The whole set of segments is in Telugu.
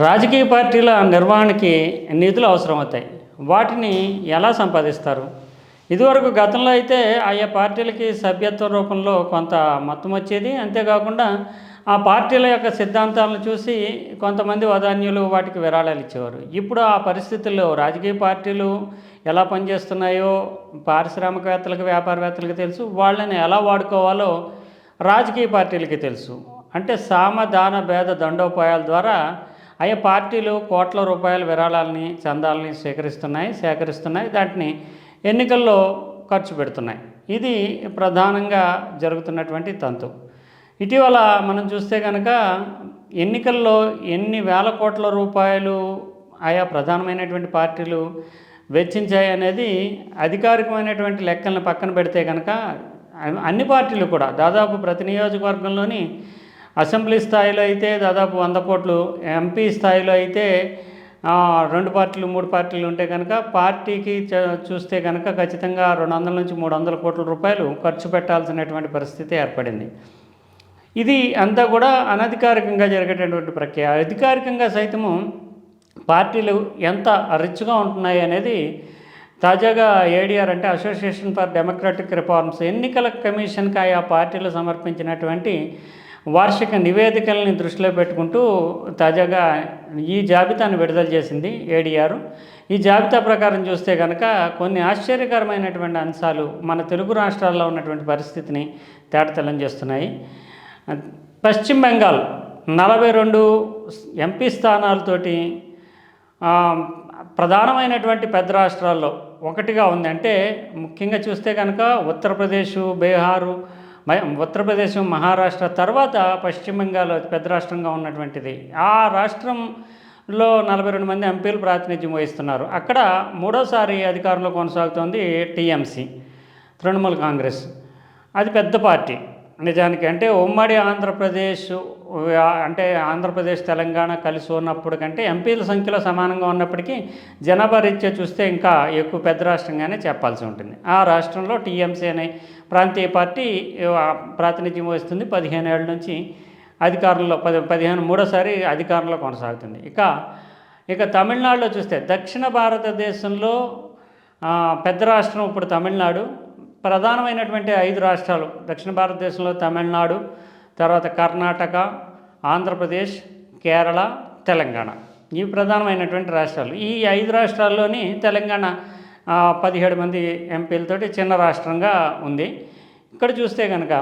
రాజకీయ పార్టీల నిర్వహణకి నిధులు అవసరమవుతాయి. వాటిని ఎలా సంపాదిస్తారు? ఇదివరకు గతంలో అయితే ఆయా పార్టీలకి సభ్యత్వ రూపంలో కొంత మొత్తం వచ్చేది. అంతేకాకుండా ఆ పార్టీల యొక్క సిద్ధాంతాలను చూసి కొంతమంది వదాన్యులు వాటికి విరాళాలు ఇచ్చేవారు. ఇప్పుడు ఆ పరిస్థితుల్లో రాజకీయ పార్టీలు ఎలా పనిచేస్తున్నాయో పారిశ్రామికవేత్తలకు వ్యాపారవేత్తలకు తెలుసు. వాళ్ళని ఎలా వాడుకోవాలో రాజకీయ పార్టీలకి తెలుసు. అంటే సామ దాన భేద దండోపాయాల ద్వారా ఆయా పార్టీలు కోట్ల రూపాయల విరాళాలని చందాలని సేకరిస్తున్నాయి సేకరిస్తున్నాయి దాటిని ఎన్నికల్లో ఖర్చు పెడుతున్నాయి. ఇది ప్రధానంగా జరుగుతున్నటువంటి తంతు. ఇటీవల మనం చూస్తే కనుక ఎన్నికల్లో ఎన్ని వేల కోట్ల రూపాయలు ఆయా ప్రధానమైనటువంటి పార్టీలు వెచ్చించాయి అనేది అధికారికమైనటువంటి లెక్కలను పక్కన పెడితే కనుక అన్ని పార్టీలు కూడా దాదాపు ప్రతి నియోజకవర్గంలోని అసెంబ్లీ స్థాయిలో అయితే దాదాపు వంద కోట్లు ఎంపీ స్థాయిలో అయితే రెండు పార్టీలు మూడు పార్టీలు ఉంటే కనుక పార్టీకి చూస్తే కనుక ఖచ్చితంగా రెండు వందల నుంచి మూడు వందల కోట్ల రూపాయలు ఖర్చు పెట్టాల్సినటువంటి పరిస్థితి ఏర్పడింది. ఇది అంతా కూడా అనధికారికంగా జరిగేటటువంటి ప్రక్రియ. అధికారికంగా సైతము పార్టీలు ఎంత రిచ్గా ఉంటున్నాయి అనేది తాజాగా ఏడీఆర్ అంటే అసోసియేషన్ ఫర్ డెమోక్రటిక్ రిఫార్మ్స్ ఎన్నికల కమిషన్కి ఆయా పార్టీలు సమర్పించినటువంటి వార్షిక నివేదికల్ని దృష్టిలో పెట్టుకుంటూ తాజాగా ఈ జాబితాను విడుదల చేసింది ఏడీఆర్. ఈ జాబితా ప్రకారం చూస్తే కనుక కొన్ని ఆశ్చర్యకరమైనటువంటి అంశాలు మన తెలుగు రాష్ట్రాల్లో ఉన్నటువంటి పరిస్థితిని తేటతెల్లం చేస్తున్నాయి. పశ్చిమ బెంగాల్ నలభై రెండు ఎంపీ స్థానాలతోటి ప్రధానమైనటువంటి పెద్ద రాష్ట్రాల్లో ఒకటిగా ఉందంటే ముఖ్యంగా చూస్తే కనుక ఉత్తరప్రదేశ్ బీహారు ఉత్తరప్రదేశ్ మహారాష్ట్ర తర్వాత పశ్చిమ బెంగాల్ పెద్ద రాష్ట్రంగా ఉన్నటువంటిది. ఆ రాష్ట్రంలో నలభై రెండు మంది ఎంపీలు ప్రాతినిధ్యం వహిస్తున్నారు. అక్కడ మూడోసారి అధికారంలో కొనసాగుతోంది టీఎంసీ తృణమూల్ కాంగ్రెస్. అది పెద్ద పార్టీ. నిజానికి అంటే ఉమ్మడి ఆంధ్రప్రదేశ్ అంటే ఆంధ్రప్రదేశ్ తెలంగాణ కలిసి ఉన్నప్పుడు కంటే ఎంపీల సంఖ్యలో సమానంగా ఉన్నప్పటికీ జనాభా రీత్యా చూస్తే ఇంకా ఎక్కువ పెద్ద రాష్ట్రంగానే చెప్పాల్సి ఉంటుంది. ఆ రాష్ట్రంలో టీఎంసీ అనే ప్రాంతీయ పార్టీ ప్రాతినిధ్యం వహిస్తుంది. పదిహేను ఏళ్ళ నుంచి అధికారంలో పది పదిహేను మూడోసారి అధికారంలో కొనసాగుతుంది. ఇక ఇక తమిళనాడులో చూస్తే దక్షిణ భారతదేశంలో పెద్ద రాష్ట్రం ఇప్పుడు తమిళనాడు. ప్రధానమైనటువంటి ఐదు రాష్ట్రాలు. దక్షిణ భారతదేశంలో తమిళనాడు తర్వాత కర్ణాటక ఆంధ్రప్రదేశ్ కేరళ తెలంగాణ. ఇవి ప్రధానమైనటువంటి రాష్ట్రాలు. ఈ ఐదు రాష్ట్రాల్లోని తెలంగాణ పదిహేడు మంది ఎంపీలతోటి చిన్న రాష్ట్రంగా ఉంది. ఇక్కడ చూస్తే కనుక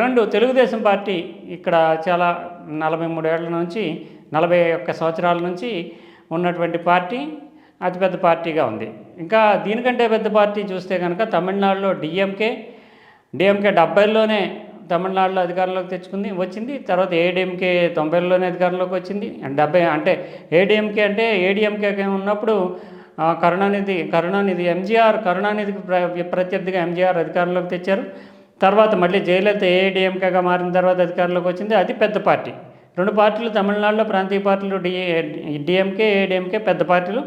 రెండు తెలుగుదేశం పార్టీ ఇక్కడ చాలా నలభై మూడేళ్ళ నుంచి నలభై ఒక్క సంవత్సరాల నుంచి ఉన్నటువంటి పార్టీ అతిపెద్ద పార్టీగా ఉంది. ఇంకా దీనికంటే పెద్ద పార్టీ చూస్తే కనుక తమిళనాడులో డిఎంకే డిఎంకే డెబ్బైలోనే తమిళనాడులో అధికారంలోకి తెచ్చుకుంది వచ్చింది. తర్వాత ఏడిఎంకే తొంభైలోనే అధికారంలోకి వచ్చింది. డెబ్బై అంటే ఏడిఎంకే అంటే ఏడిఎంకే ఉన్నప్పుడు కరుణానిధి కరుణానిధి ఎంజీఆర్ కరుణానిధికి ప్ర ప్రత్యర్థిగా ఎంజీఆర్ అధికారంలోకి తెచ్చారు. తర్వాత మళ్ళీ జయలలిత ఏఐడిఎంకేగా మారిన తర్వాత అధికారంలోకి వచ్చింది. అది పెద్ద పార్టీ. రెండు పార్టీలు తమిళనాడులో ప్రాంతీయ పార్టీలు డిఏ డిఎంకే ఏడిఎంకే పెద్ద పార్టీలు.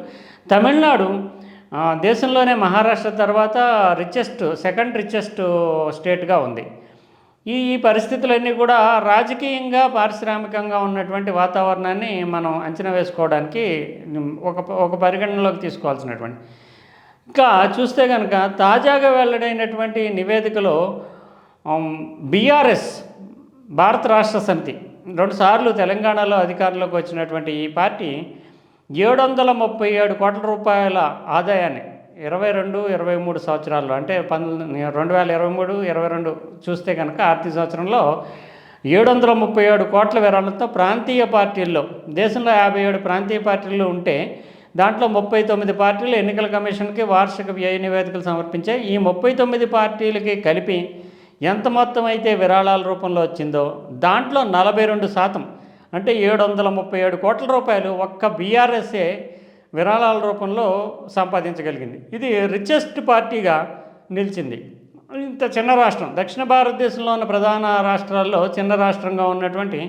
తమిళనాడు దేశంలోనే మహారాష్ట్ర తర్వాత రిచెస్ట్ సెకండ్ రిచెస్ట్ స్టేట్గా ఉంది. ఈ ఈ పరిస్థితులన్నీ కూడా రాజకీయంగా పారిశ్రామికంగా ఉన్నటువంటి వాతావరణాన్ని మనం అంచనా వేసుకోవడానికి ఒక ఒక పరిగణనలోకి తీసుకోవాల్సినటువంటి. ఇంకా చూస్తే కనుక తాజాగా వెల్లడైనటువంటి నివేదికలో బీఆర్ఎస్ భారత రాష్ట్ర సమితి రెండుసార్లు తెలంగాణలో అధికారంలోకి వచ్చినటువంటి ఈ పార్టీ ఏడు వందల ముప్పై ఏడు కోట్ల రూపాయల ఆదాయాన్ని ఇరవై రెండు ఇరవై మూడు సంవత్సరాల్లో అంటే పంతొమ్మిది రెండు వేల ఇరవై మూడు ఇరవై రెండు చూస్తే కనుక ఆర్థిక సంవత్సరంలో ఏడు వందల ముప్పై ఏడు కోట్ల విరాళంతో ప్రాంతీయ పార్టీల్లో దేశంలో యాభై ఏడు ప్రాంతీయ పార్టీలు ఉంటే దాంట్లో ముప్పై తొమ్మిది పార్టీలు ఎన్నికల కమిషన్కి వార్షిక వ్యయ నివేదికలు సమర్పించాయి ఈ ముప్పై తొమ్మిది పార్టీలకి కలిపి ఎంత మొత్తం అయితే విరాళాల రూపంలో వచ్చిందో దాంట్లో నలభై రెండు శాతం అంటే ఏడు వందల ముప్పై ఏడు కోట్ల రూపాయలు ఒక్క బీఆర్ఎస్ఏ విరాళాల రూపంలో సంపాదించగలిగింది. ఇది రిచెస్ట్ పార్టీగా నిలిచింది. ఇంత చిన్న రాష్ట్రం. దక్షిణ భారతదేశంలో ఉన్న ప్రధాన రాష్ట్రాల్లో చిన్న రాష్ట్రంగా ఉన్నటువంటి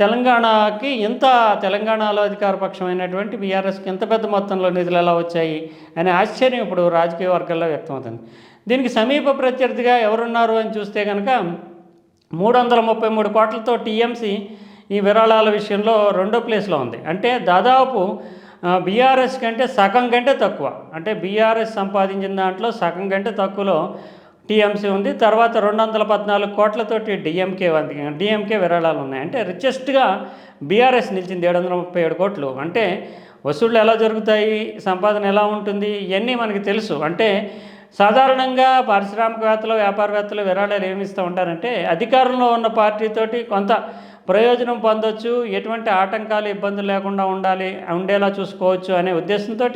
తెలంగాణకి ఇంత తెలంగాణలో అధికారపక్షమైనటువంటి బీఆర్ఎస్కి ఇంత పెద్ద మొత్తంలో నిధులు ఎలా వచ్చాయి అనే ఆశ్చర్యం ఇప్పుడు రాజకీయ వర్గాల్లో వ్యక్తమవుతుంది. దీనికి సమీప ప్రత్యర్థిగా ఎవరున్నారు అని చూస్తే కనుక మూడు వందల ముప్పై మూడు కోట్లతో టీఎంసీ ఈ విరాళాల విషయంలో రెండో ప్లేస్లో ఉంది. అంటే దాదాపు బీఆర్ఎస్ కంటే సగం కంటే తక్కువ. అంటే బీఆర్ఎస్ సంపాదించిన దాంట్లో సగం కంటే తక్కువలో టీఎంసీ ఉంది. తర్వాత రెండు వందల పద్నాలుగు కోట్లతోటి డిఎంకే డిఎంకే విరాళాలు ఉన్నాయి. అంటే రిచెస్ట్గా బీఆర్ఎస్ నిలిచింది ఏడు వందల ముప్పై ఏడు కోట్లు. అంటే వసూళ్ళు ఎలా జరుగుతాయి? సంపాదన ఎలా ఉంటుంది? ఇవన్నీ మనకి తెలుసు. అంటే సాధారణంగా పారిశ్రామికవేత్తలు వ్యాపారవేత్తలు విరాళాలు ఏమి ఇస్తూ ఉంటారంటే అధికారంలో ఉన్న పార్టీతోటి కొంత ప్రయోజనం పొందొచ్చు ఎటువంటి ఆటంకాలు ఇబ్బందులు లేకుండా ఉండాలి ఉండేలా చూసుకోవచ్చు అనే ఉద్దేశంతో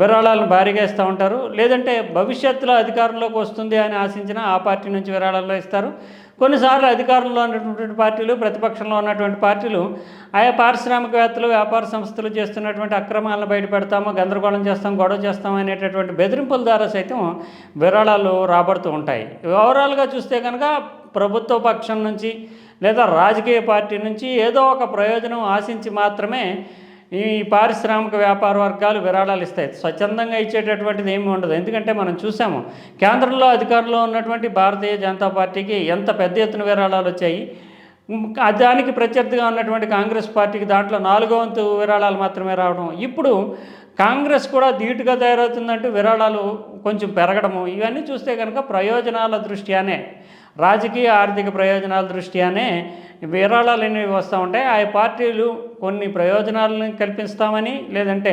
విరాళాలను భారీగా ఇస్తూ ఉంటారు. లేదంటే భవిష్యత్తులో అధికారంలోకి వస్తుంది అని ఆశించిన ఆ పార్టీ నుంచి విరాళాలు ఇస్తారు. కొన్నిసార్లు అధికారంలో ఉన్నటువంటి పార్టీలు ప్రతిపక్షంలో ఉన్నటువంటి పార్టీలు ఆయా పారిశ్రామికవేత్తలు వ్యాపార సంస్థలు చేస్తున్నటువంటి అక్రమాలను బయటపెడతాము గందరగోళం చేస్తాం గొడవ చేస్తాం అనేటటువంటి బెదిరింపుల ద్వారా సైతం విరాళాలు రాబడుతూ ఉంటాయి. ఓవరాల్గా చూస్తే కనుక ప్రభుత్వ పక్షం నుంచి లేదా రాజకీయ పార్టీ నుంచి ఏదో ఒక ప్రయోజనం ఆశించి మాత్రమే ఈ పారిశ్రామిక వ్యాపార వర్గాలు విరాళాలు ఇస్తాయి. స్వచ్ఛందంగా ఇచ్చేటటువంటిది ఏమి ఉండదు. ఎందుకంటే మనం చూసాము కేంద్రంలో అధికారంలో ఉన్నటువంటి భారతీయ జనతా పార్టీకి ఎంత పెద్ద ఎత్తున విరాళాలు వచ్చాయి. దానికి ప్రత్యర్థిగా ఉన్నటువంటి కాంగ్రెస్ పార్టీకి దాంట్లో నాలుగో వంతు విరాళాలు మాత్రమే రావడం. ఇప్పుడు కాంగ్రెస్ కూడా ధీటుగా తయారవుతుందంటూ విరాళాలు కొంచెం పెరగడము. ఇవన్నీ చూస్తే కనుక ప్రయోజనాల దృష్ట్యానే రాజకీయ ఆర్థిక ప్రయోజనాల దృష్ట్యానే విరాళాలు అనేవి వస్తూ ఉంటాయి. ఆ పార్టీలు కొన్ని ప్రయోజనాలను కల్పిస్తామని లేదంటే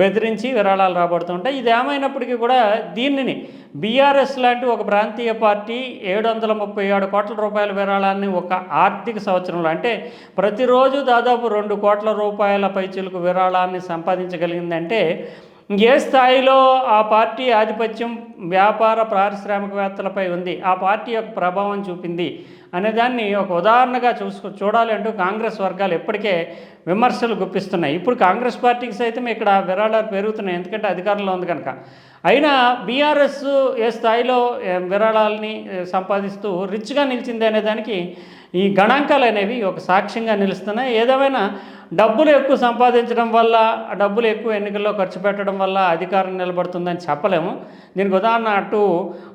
బెదిరించి విరాళాలు రాబడుతూ ఉంటాయి. ఇది ఏమైనప్పటికీ కూడా దీనిని బీఆర్ఎస్ లాంటి ఒక ప్రాంతీయ పార్టీ ఏడు వందల ముప్పై ఏడు కోట్ల రూపాయల విరాళాన్ని ఒక ఆర్థిక సంవత్సరంలో అంటే ప్రతిరోజు దాదాపు రెండు కోట్ల రూపాయల పైచీలకు విరాళాన్ని సంపాదించగలిగిందంటే ఏ స్థాయిలో ఆ పార్టీ ఆధిపత్యం వ్యాపార పారిశ్రామికవేత్తలపై ఉంది? ఆ పార్టీ యొక్క ప్రభావం చూపింది అనేదాన్ని ఒక ఉదాహరణగా చూసుకో చూడాలి అంటూ కాంగ్రెస్ వర్గాలు ఎప్పటికే విమర్శలు గుప్పిస్తున్నాయి. ఇప్పుడు కాంగ్రెస్ పార్టీకి సైతం ఇక్కడ విరాళాలు పెరుగుతున్నాయి ఎందుకంటే అధికారంలో ఉంది కనుక. అయినా బీఆర్ఎస్ ఏ స్థాయిలో విరాళాలని సంపాదిస్తూ రిచ్గా నిలిచింది అనే దానికి ఈ గణాంకాలు అనేవి ఒక సాక్ష్యంగా నిలుస్తున్నాయి. ఏదేమైనా డబ్బులు ఎక్కువ సంపాదించడం వల్ల డబ్బులు ఎక్కువ ఎన్నికల్లో ఖర్చు పెట్టడం వల్ల అధికారం నిలబడుతుందని చెప్పలేము. దీనికి ఉదాహరణ అటు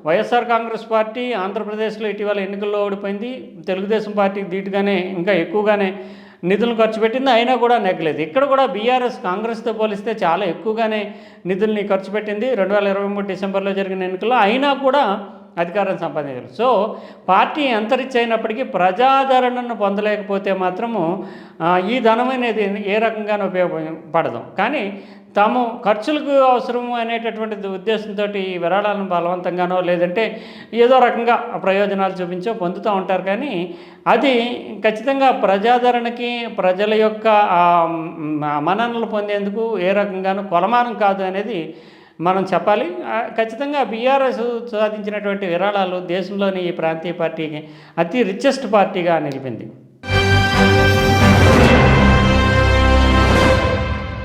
వైఎస్ఆర్ కాంగ్రెస్ పార్టీ ఆంధ్రప్రదేశ్లో ఇటీవల ఎన్నికల్లో ఓడిపోయింది. తెలుగుదేశం పార్టీకి ధీటుగానే ఇంకా ఎక్కువగానే నిధులు ఖర్చు పెట్టింది. అయినా కూడా నెగ్గలేదు. ఇక్కడ కూడా బీఆర్ఎస్ కాంగ్రెస్తో పోలిస్తే చాలా ఎక్కువగానే నిధుల్ని ఖర్చు పెట్టింది. రెండు వేల ఇరవై మూడు డిసెంబర్లో జరిగిన ఎన్నికల్లో. అయినా కూడా అధికారం సంపాదించారు. సో పార్టీ ఎంత రిచ్ అయినప్పటికీ ప్రజాదరణను పొందలేకపోతే మాత్రము ఈ ధనం అనేది ఏ రకంగానూ ఉపయోగపడదు. కానీ తాము ఖర్చులకు అవసరము అనేటటువంటి ఉద్దేశంతో ఈ విరాళాలను బలవంతంగానో లేదంటే ఏదో రకంగా ప్రయోజనాలు చూపించో పొందుతూ ఉంటారు. కానీ అది ఖచ్చితంగా ప్రజాదరణకి ప్రజల యొక్క మన్ననలు పొందేందుకు ఏ రకంగానూ కొలమానం కాదు అనేది మనం చెప్పాలి. ఖచ్చితంగా బీఆర్ఎస్ సాధించినటువంటి విరాళాలు దేశంలోని ఈ ప్రాంతీయ పార్టీకి అతి రిచెస్ట్ పార్టీగా నిలిపింది.